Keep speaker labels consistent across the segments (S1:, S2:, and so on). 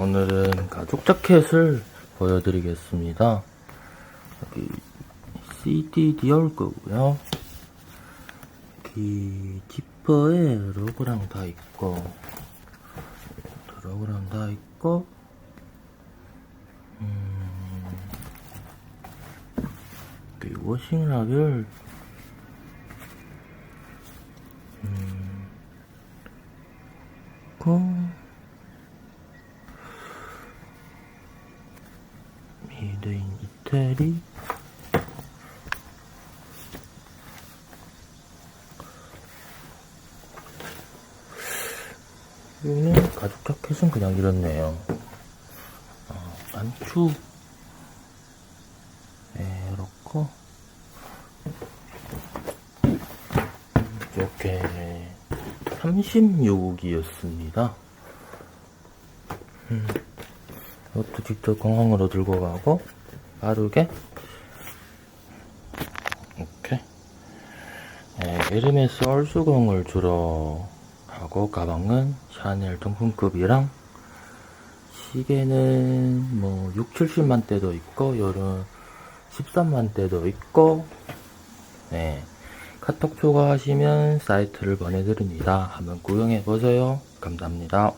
S1: 오늘은 가죽 자켓을 보여드리겠습니다. 여기 CD 디올 거고요. 여기 지퍼에 로고랑 다 있고, 로고랑 다 있고, 음, 여기 워싱 라벨, 음, 고, 미드인 이태리. 여기는 가죽 자켓은 그냥 이렇네요 어, 단추. 네, 이렇고. 이렇게 36이었습니다. 음. 이것도 직접 공항으로 들고 가고 빠르게. 이렇게 네, 에르메스 얼수공을 주로 하고 가방은 샤넬 정품급이랑 시계는 뭐 6, 70만 대도 있고 여름 13만 대도 있고 네. 카톡 초과하시면 사이트를 보내드립니다. 한번 구경해 보세요. 감사합니다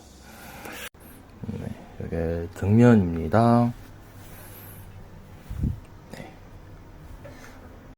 S1: 네, 이게 정면입니다